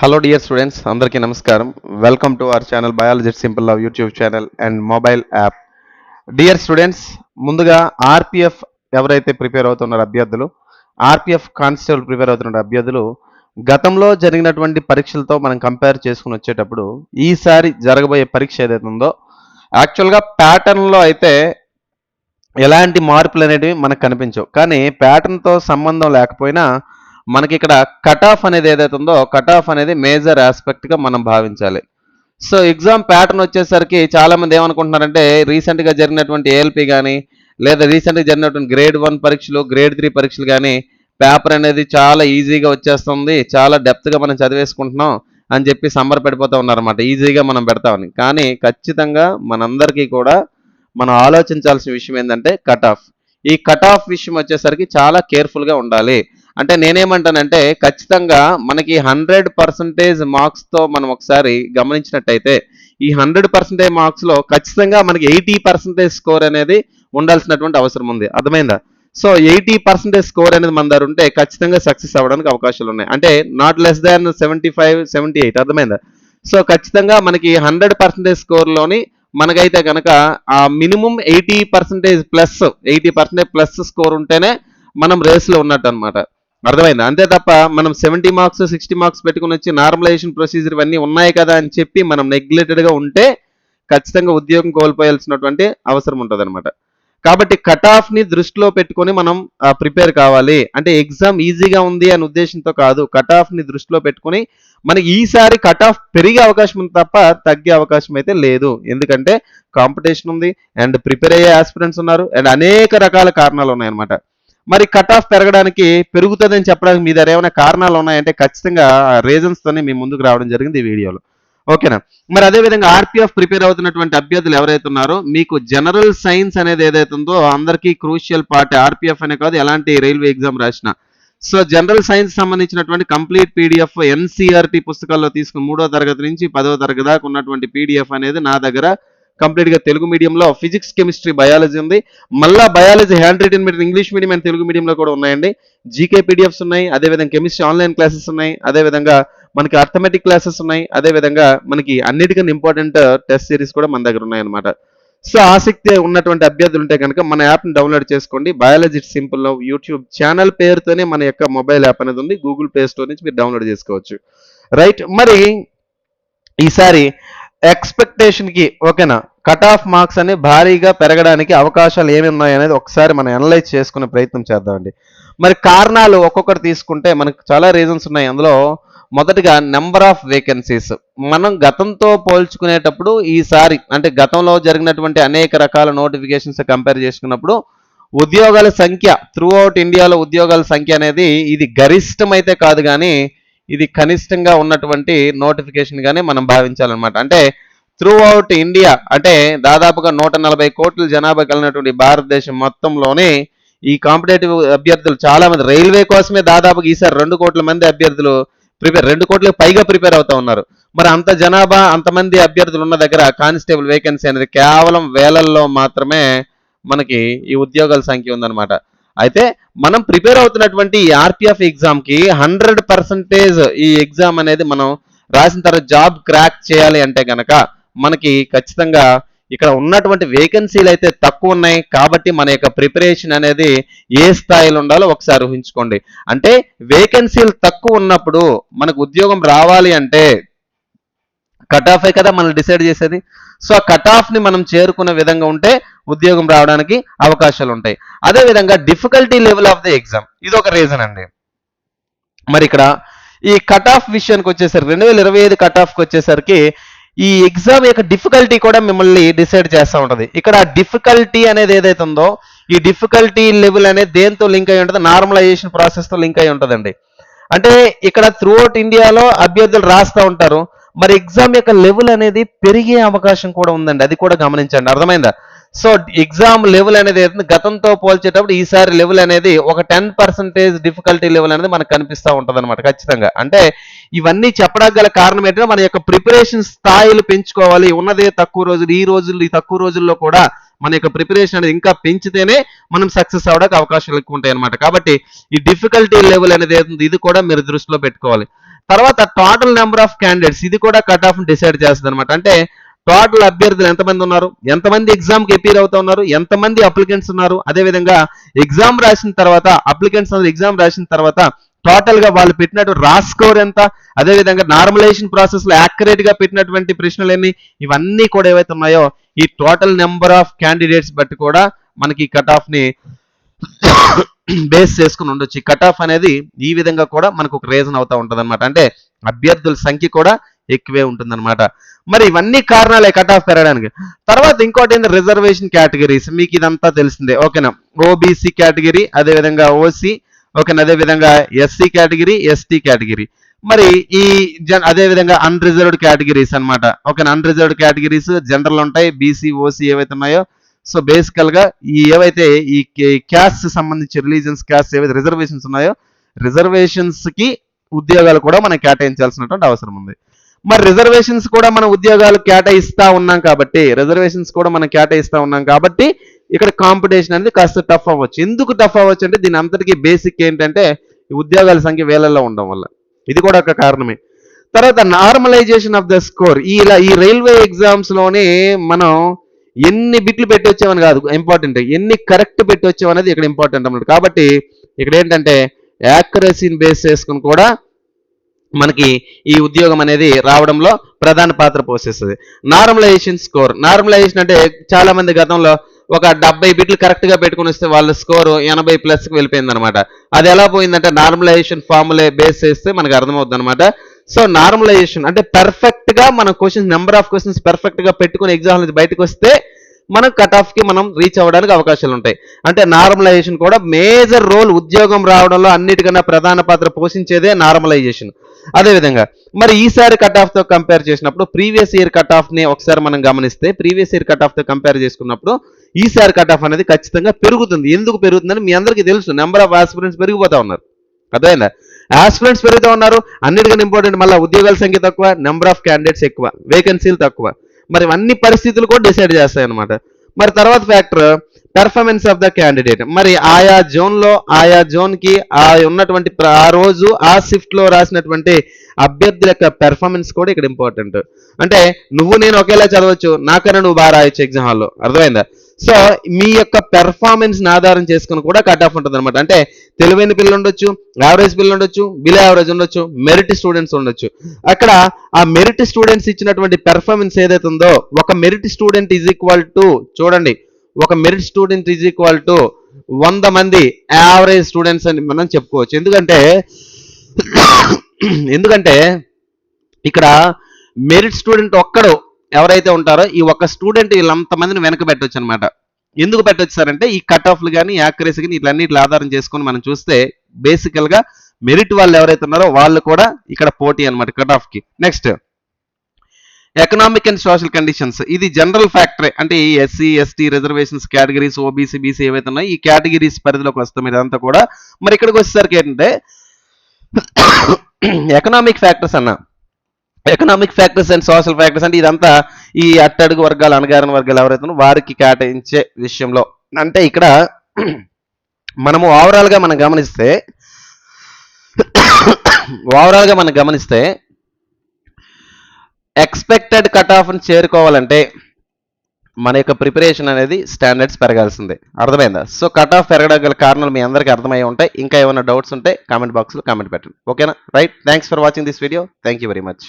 Hello dear students అందరికీ నమస్కారం. Welcome to our channel biology simple love YouTube channel and mobile app dear students ముందుగా RPF ఎవరైతే prepare అవుతున్నారు అభ్యర్థులు RPF constable prepare అవుతున్న అభ్యర్థులు గతంలో జరిగినటువంటి పరీక్షలతో మనం కంపేర్ చేసుకుని వచ్చేటప్పుడు ఈసారి జరగబోయే పరీక్ష ఏదైతే ఉందో యాక్చువల్గా ప్యాటర్న్లో అయితే ఎలాంటి మార్పులు అనేటివి మనకు కనిపించవు. కానీ ప్యాటర్న్తో సంబంధం లేకపోయినా మనకి ఇక్కడ కట్ ఆఫ్ అనేది ఏదైతే ఉందో కట్ ఆఫ్ అనేది మేజర్ ఆస్పెక్ట్గా మనం భావించాలి. సో ఎగ్జామ్ ప్యాటర్న్ వచ్చేసరికి చాలామంది ఏమనుకుంటున్నారంటే రీసెంట్గా జరిగినటువంటి ఏఎల్పి కానీ లేదా రీసెంట్గా జరిగినటువంటి గ్రేడ్ వన్ పరీక్షలు గ్రేడ్ త్రీ పరీక్షలు కానీ పేపర్ అనేది చాలా ఈజీగా వచ్చేస్తుంది చాలా డెప్త్గా మనం చదివేసుకుంటున్నాం అని చెప్పి సమ్మర్ పడిపోతూ ఉన్నారన్నమాట. ఈజీగా మనం పెడతామని. కానీ ఖచ్చితంగా మనందరికీ కూడా మనం ఆలోచించాల్సిన విషయం ఏంటంటే కట్ ఆఫ్ ఈ కట్ ఆఫ్ విషయం వచ్చేసరికి చాలా కేర్ఫుల్గా ఉండాలి. అంటే నేనేమంటానంటే ఖచ్చితంగా మనకి హండ్రెడ్ పర్సంటేజ్ మార్క్స్తో మనం ఒకసారి గమనించినట్టయితే ఈ హండ్రెడ్ పర్సెంటేజ్ మార్క్స్లో ఖచ్చితంగా మనకి ఎయిటీ పర్సెంటేజ్ స్కోర్ అనేది ఉండాల్సినటువంటి అవసరం ఉంది. అర్థమైందా? సో ఎయిటీ పర్సెంటేజ్ స్కోర్ అనేది మన దగ్గర ఉంటే ఖచ్చితంగా సక్సెస్ అవ్వడానికి అవకాశాలు ఉన్నాయి. అంటే not less than seventy five seventy eight అర్థమైందా? సో ఖచ్చితంగా మనకి హండ్రెడ్ పర్సెంటేజ్ స్కోర్లోని మనకైతే కనుక ఆ minimum eighty percentage plus eighty percentage plus score ఉంటేనే మనం రేస్లో ఉన్నట్టు అనమాట అర్థమైంది? అంతే తప్ప మనం సెవెంటీ మార్క్స్ సిక్స్టీ మార్క్స్ పెట్టుకుని వచ్చి నార్మలైజేషన్ ప్రొసీజర్ ఇవన్నీ ఉన్నాయి కదా అని చెప్పి మనం నెగ్లెక్టెడ్గా ఉంటే ఖచ్చితంగా ఉద్యోగం కోల్పోయాల్సినటువంటి అవసరం ఉంటుంది అనమాట కాబట్టి కట్ ఆఫ్ని దృష్టిలో పెట్టుకొని మనం ప్రిపేర్ కావాలి. అంటే ఎగ్జామ్ ఈజీగా ఉంది అనే ఉద్దేశంతో కాదు. కట్ ఆఫ్ని దృష్టిలో పెట్టుకొని మనకి ఈసారి కట్ ఆఫ్ పెరిగే అవకాశం ఉంది తప్ప తగ్గే అవకాశం అయితే లేదు. ఎందుకంటే కాంపిటీషన్ ఉంది అండ్ ప్రిపేర్ అయ్యే ఆస్పిరెంట్స్ ఉన్నారు అండ్ అనేక రకాల కారణాలు ఉన్నాయన్నమాట. మరి కట్ ఆఫ్ పెరగడానికి పెరుగుతుందని చెప్పడానికి మీ దగ్గర ఏమైనా కారణాలు ఉన్నాయంటే ఖచ్చితంగా రీజన్స్తోనే మీ ముందుకు రావడం జరిగింది ఈ వీడియోలో. ఓకేనా మరి అదే విధంగా ఆర్పిఎఫ్ ప్రిపేర్ అవుతున్నటువంటి అభ్యర్థులు ఎవరైతే ఉన్నారో మీకు జనరల్ సైన్స్ అనేది ఏదైతే ఉందో అందరికీ క్రూషియల్ పార్ట్ ఆర్పిఎఫ్ అనే కాదు ఎలాంటి రైల్వే ఎగ్జామ్ రాసిన. సో జనరల్ సైన్స్ సంబంధించినటువంటి కంప్లీట్ పీడిఎఫ్ ఎన్సీఆర్టీ పుస్తకాల్లో తీసుకుని మూడో తరగతి నుంచి పదో తరగతి దాకా ఉన్నటువంటి పీడిఎఫ్ అనేది నా దగ్గర కంప్లీట్గా తెలుగు మీడియంలో ఫిజిక్స్ కెమిస్ట్రీ బయాలజీ ఉంది. మళ్ళా biology hand written medium English medium and Telugu మీడియంలో కూడా ఉన్నాయండి. జీకే పీడిఎఫ్స్ ఉన్నాయి. అదేవిధంగా కెమిస్ట్రీ ఆన్లైన్ క్లాసెస్ ఉన్నాయి. అదేవిధంగా మనకి అర్థమెటిక్ క్లాసెస్ ఉన్నాయి. అదేవిధంగా మనకి అన్నిటికన్నా ఇంపార్టెంట్ టెస్ట్ సిరీస్ కూడా మన దగ్గర ఉన్నాయన్నమాట. సో ఆసక్తి ఉన్నటువంటి అభ్యర్థులు ఉంటే కనుక మన యాప్ని డౌన్లోడ్ చేసుకోండి. బయాలజీ సింపుల్ యూట్యూబ్ ఛానల్ పేరుతోనే మన యొక్క మొబైల్ యాప్ అనేది ఉంది. గూగుల్ ప్లే స్టోర్ నుంచి మీరు డౌన్లోడ్ చేసుకోవచ్చు. రైట్ మరి ఈసారి ఎక్స్పెక్టేషన్కి ఓకేనా? కట్ ఆఫ్ మార్క్స్ అని భారీగా పెరగడానికి అవకాశాలు ఏమి ఉన్నాయి అనేది ఒకసారి మనం అనలైజ్ చేసుకునే ప్రయత్నం చేద్దామండి. మరి కారణాలు ఒక్కొక్కటి తీసుకుంటే మనకు చాలా రీజన్స్ ఉన్నాయి. అందులో మొదటిగా నెంబర్ ఆఫ్ వేకెన్సీస్ మనం గతంతో పోల్చుకునేటప్పుడు ఈసారి అంటే గతంలో జరిగినటువంటి అనేక రకాల నోటిఫికేషన్స్ కంపేర్ చేసుకున్నప్పుడు ఉద్యోగాల సంఖ్య త్రూ అవుట్ ఇండియాలో ఉద్యోగాల సంఖ్య అనేది ఇది గరిష్టమైతే కాదు కానీ ఇది కనిష్టంగా ఉన్నటువంటి నోటిఫికేషన్ గానే మనం భావించాలన్నమాట. అంటే త్రూ అవుట్ ఇండియా అంటే దాదాపుగా నూట నలభై కోట్ల జనాభా కలిగినటువంటి భారతదేశం మొత్తంలోనే ఈ కాంపిటేటివ్ అభ్యర్థులు చాలా మంది రైల్వే కోసమే దాదాపుగా ఈసారి రెండు కోట్ల మంది అభ్యర్థులు ప్రిపేర్ రెండు కోట్లకు పైగా ప్రిపేర్ అవుతా ఉన్నారు. మరి అంత జనాభా అంతమంది అభ్యర్థులు ఉన్న దగ్గర కానిస్టేబుల్ వేకెన్సీ అనేది కేవలం వేలల్లో మాత్రమే మనకి ఈ ఉద్యోగాల సంఖ్య ఉందన్నమాట. అయితే మనం ప్రిపేర్ అవుతున్నటువంటి ఈ ఆర్పిఎఫ్ ఎగ్జామ్కి హండ్రెడ్ పర్సెంటేజ్ ఈ ఎగ్జామ్ అనేది మనం రాసిన తర్వాత జాబ్ క్రాక్ చేయాలి అంటే గనక మనకి ఖచ్చితంగా ఇక్కడ ఉన్నటువంటి వేకెన్సీలు అయితే తక్కువ ఉన్నాయి కాబట్టి మన యొక్క ప్రిపరేషన్ అనేది ఏ స్థాయిలో ఉండాలో ఒకసారి ఊహించుకోండి. అంటే వేకెన్సీలు తక్కువ ఉన్నప్పుడు మనకు ఉద్యోగం రావాలి అంటే కట్ ఆఫే కదా మనం డిసైడ్ చేసేది. సో ఆ కట్ ఆఫ్ని మనం చేరుకునే విధంగా ఉంటే ఉద్యోగం రావడానికి అవకాశాలు ఉంటాయి. అదే విధంగా difficulty level of the exam ఇది ఒక రీజన్ అండి. మరి ఇక్కడ ఈ కట్ ఆఫ్ విషయానికి వచ్చేసరికి రెండు వేల ఇరవై ఐదు కట్ ఆఫ్కి వచ్చేసరికి ఈ ఎగ్జామ్ యొక్క డిఫికల్టీ కూడా మిమ్మల్ని డిసైడ్ చేస్తూ ఉంటుంది. ఇక్కడ డిఫికల్టీ అనేది ఏదైతే ఉందో ఈ డిఫికల్టీ లెవెల్ అనేది దేంతో లింక్ అయి ఉంటుంది? నార్మలైజేషన్ ప్రాసెస్తో లింక్ అయి ఉంటుందండి. అంటే ఇక్కడ త్రూఅవుట్ ఇండియాలో అభ్యర్థులు రాస్తూ ఉంటారు. మరి ఎగ్జామ్ యొక్క లెవెల్ అనేది పెరిగే అవకాశం కూడా ఉందండి. అది కూడా గమనించండి. అర్థమైందా? సో ఎగ్జామ్ లెవెల్ అనేది ఏదైతే గతంతో పోల్చేటప్పుడు ఈసారి లెవెల్ అనేది ఒక టెన్ పర్సెంటేజ్ డిఫికల్టీ లెవెల్ అనేది మనకు కనిపిస్తూ ఉంటుంది అనమాట ఖచ్చితంగా. అంటే ఇవన్నీ చెప్పడానికి గల కారణం ఏంటంటే మన యొక్క ప్రిపరేషన్ స్థాయిలు పెంచుకోవాలి. ఉన్నదే తక్కువ రోజులు ఈ రోజులు ఈ తక్కువ రోజుల్లో కూడా మన యొక్క ప్రిపరేషన్ అనేది ఇంకా పెంచితేనే మనం సక్సెస్ అవడానికి అవకాశాలు ఎక్కువ ఉంటాయి అనమాట కాబట్టి ఈ డిఫికల్టీ లెవెల్ అనేది ఇది కూడా మీరు దృష్టిలో పెట్టుకోవాలి. తర్వాత టోటల్ నెంబర్ ఆఫ్ క్యాండిడేట్స్ ఇది కూడా కట్ ఆఫ్ డిసైడ్ చేస్తుంది అనమాట అంటే టోటల్ అభ్యర్థులు ఎంతమంది ఉన్నారు? ఎంతమంది ఎగ్జామ్కి అపీర్ అవుతా ఉన్నారు? ఎంతమంది అప్లికెంట్స్ ఉన్నారు? అదే విధంగా ఎగ్జామ్ రాసిన తర్వాత అప్లికెంట్స్ అందరూ ఎగ్జామ్ రాసిన తర్వాత టోటల్గా వాళ్ళు పెట్టినట్టు రా స్కోర్ ఎంత? అదే విధంగా నార్మలైజేషన్ ప్రాసెస్లో యాక్యురేట్గా పెట్టినటువంటి ప్రశ్నలు ఎన్ని? ఇవన్నీ కూడా ఏవైతే ఉన్నాయో ఈ టోటల్ నెంబర్ ఆఫ్ క్యాండిడేట్స్ బట్టి కూడా మనకి కట్ ఆఫ్ని బేస్ చేసుకుని ఉండొచ్చు. కట్ ఆఫ్ అనేది ఈ విధంగా కూడా మనకు ఒక రీజన్ అవుతా ఉంటుంది అంటే అభ్యర్థుల సంఖ్య కూడా ఎక్కువే ఉంటుందన్నమాట. మరి ఇవన్నీ కారణాలే కట్ ఆఫ్ పెరగడానికి. తర్వాత ఇంకోటి ఏంటి రిజర్వేషన్ కేటగిరీస్ మీకు ఇదంతా తెలిసిందే. ఓకేనా? ఓబీసీ కేటగిరీ అదే విధంగా ఓసీ ఓకేనా? అదే విధంగా ఎస్సీ కేటగిరీ ఎస్టీ కేటగిరీ మరి ఈ జన్ అదే విధంగా అన్రిజర్వ్డ్ కేటగిరీస్ అన్నమాట. ఓకేనా? అన్రిజర్వ్డ్ కేటగిరీస్ జనరల్ ఉంటాయి. బీసీ ఓసీ ఏవైతే ఉన్నాయో సో బేసికల్గా ఈ ఏవైతే ఈ క్యాస్ట్ సంబంధించి రిలీజన్స్ క్యాస్ట్ ఏవైతే రిజర్వేషన్స్ ఉన్నాయో రిజర్వేషన్స్కి ఉద్యోగాలు కూడా మనం కేటాయించాల్సినటువంటి అవసరం ఉంది. మరి రిజర్వేషన్స్ కూడా మన ఉద్యోగాలు కేటాయిస్తా ఉన్నాం కాబట్టి రిజర్వేషన్స్ కూడా మనం కేటాయిస్తా ఉన్నాం కాబట్టి ఇక్కడ కాంపిటీషన్ అనేది కాస్త టఫ్ అవ్వచ్చు. ఎందుకు టఫ్ అవ్వచ్చు అంటే దీని అంతటికీ బేసిక్ ఏంటంటే ఉద్యోగాల సంఖ్య వేలల్లో ఉండడం వల్ల. ఇది కూడా ఒక కారణమే. తర్వాత నార్మలైజేషన్ ఆఫ్ ద స్కోర్ ఈ ఇలా ఈ రైల్వే ఎగ్జామ్స్లోనే మనం ఎన్ని బిట్లు పెట్టి వచ్చామని కాదు ఇంపార్టెంట్ ఎన్ని కరెక్ట్ పెట్టి వచ్చామనేది ఇక్కడ ఇంపార్టెంట్ అన్నమాట. కాబట్టి ఇక్కడ ఏంటంటే యాక్యురసీని బేస్ చేసుకుని కూడా మనకి ఈ ఉద్యోగం అనేది రావడంలో ప్రధాన పాత్ర పోషిస్తుంది. నార్మలైజేషన్ స్కోర్ నార్మలైజేషన్ అంటే చాలా మంది గతంలో ఒక డెబ్బై బిట్లు కరెక్ట్గా పెట్టుకుని వస్తే వాళ్ళ స్కోరు ఎనభై ప్లస్కి వెళ్ళిపోయింది అనమాట అది ఎలా పోయిందంటే నార్మలైజేషన్ ఫార్ములే బేస్ చేస్తే మనకు అర్థమవుతుంది అనమాట సో నార్మలైజేషన్ అంటే పర్ఫెక్ట్గా మన క్వశ్చన్స్ నెంబర్ ఆఫ్ క్వశ్చన్స్ పర్ఫెక్ట్గా పెట్టుకుని ఎగ్జామ్ నుంచి బయటకు వస్తే మనం కట్ ఆఫ్కి మనం రీచ్ అవ్వడానికి అవకాశాలు ఉంటాయి. అంటే నార్మలైజేషన్ కూడా మేజర్ రోల్ ఉద్యోగం రావడంలో అన్నిటికన్నా ప్రధాన పాత్ర పోషించేదే నార్మలైజేషన్ అదేవిధంగా మరి ఈసారి కట్ ఆఫ్తో కంపేర్ చేసినప్పుడు ప్రీవియస్ ఇయర్ కట్ ఆఫ్ని ఒకసారి మనం గమనిస్తే ప్రీవియస్ ఇయర్ కట్ ఆఫ్తో కంపేర్ చేసుకున్నప్పుడు ఈసారి కట్ ఆఫ్ అనేది ఖచ్చితంగా పెరుగుతుంది. ఎందుకు పెరుగుతుందని మీ అందరికీ తెలుసు. నెంబర్ ఆఫ్ ఆస్పిరెంట్స్ పెరిగిపోతా ఉన్నారు. అర్థమైందా? ఆస్పిరెంట్స్ పెరుగుతూ ఉన్నారు అన్నిటికన్నా ఇంపార్టెంట్ మళ్ళీ ఉద్యోగాల సంఖ్య తక్కువ నెంబర్ ఆఫ్ క్యాండిడేట్స్ ఎక్కువ వేకెన్సీలు తక్కువ. మరి అన్ని పరిస్థితులు కూడా డిసైడ్ చేస్తాయి అన్నమాట మరి తర్వాత factor performance of the candidate మరి ఆయా జోన్లో ఆయా జోన్కి ఆ ఉన్నటువంటి ఆ రోజు ఆ షిఫ్ట్లో రాసినటువంటి అభ్యర్థుల యొక్క పెర్ఫార్మెన్స్ కూడా ఇక్కడ ఇంపార్టెంట్ అంటే నువ్వు నేను ఒకేలా చదవచ్చు నాకన్నా నువ్వు బాగా రాయొచ్చు ఎగ్జామ్ హాల్లో. అర్థమైందా? సో మీ యొక్క పెర్ఫార్మెన్స్ ఆధారం చేసుకుని కూడా కట్ ఆఫ్ ఉంటుంది అనమాట అంటే తెలివైన పిల్లలు ఉండొచ్చు యావరేజ్ పిల్లలు ఉండొచ్చు బిలో యావరేజ్ ఉండొచ్చు మెరిట్ స్టూడెంట్స్ ఉండొచ్చు. అక్కడ ఆ మెరిట్ స్టూడెంట్స్ ఇచ్చినటువంటి పెర్ఫార్మెన్స్ ఏదైతే ఉందో ఒక merit student is equal to చూడండి ఒక merit student is equal to వంద మంది యావరేజ్ స్టూడెంట్స్ అని మనం చెప్పుకోవచ్చు. ఎందుకంటే ఎందుకంటే ఇక్కడ మెరిట్ స్టూడెంట్ ఒక్కడు ఎవరైతే ఉంటారో ఈ ఒక్క స్టూడెంట్ వీళ్ళంతమందిని వెనక పెట్టొచ్చు అనమాట ఎందుకు పెట్టొచ్చు ఈ కట్ ఆఫ్లు కానీ యాక్యురసీ కానీ ఇట్లన్నిటి ఆధారం చేసుకొని మనం చూస్తే బేసికల్గా మెరిట్ వాళ్ళు ఎవరైతే ఉన్నారో వాళ్ళు కూడా ఇక్కడ పోటీ అనమాట cut ఆఫ్కి next economic and social conditions. ఇది జనరల్ ఫ్యాక్టరే. అంటే ఈ SC ST reservations categories OBC BC ఏవైతే ఉన్నాయో ఈ కేటగిరీస్ పరిధిలోకి వస్తాం ఇదంతా కూడా. మరి ఇక్కడికి వచ్చేసరికి ఏంటంటే ఎకనామిక్ ఫ్యాక్టర్స్ అన్న economic factors and social factors అంటే ఇదంతా ఈ అట్టడుగు వర్గాలు అణగారిన వర్గాలు ఎవరైతే వారికి కేటాయించే విషయంలో. అంటే ఇక్కడ మనము ఓవరాల్గా మనం గమనిస్తే ఓవరాల్గా మనం గమనిస్తే ఎక్స్పెక్టెడ్ కట్ ఆఫ్ని చేరుకోవాలంటే మన యొక్క ప్రిపరేషన్ అనేది స్టాండర్డ్స్ పెరగాల్సిందే. అర్థమైందా? సో కట్ ఆఫ్ పెరగడం గల కారణాలు మీ అందరికీ అర్థమై ఉంటాయి. ఇంకా ఏమైనా డౌట్స్ ఉంటే కామెంట్ బాక్స్లో కామెంట్ పెట్టండి. ఓకేనా right thanks for watching this video thank you very much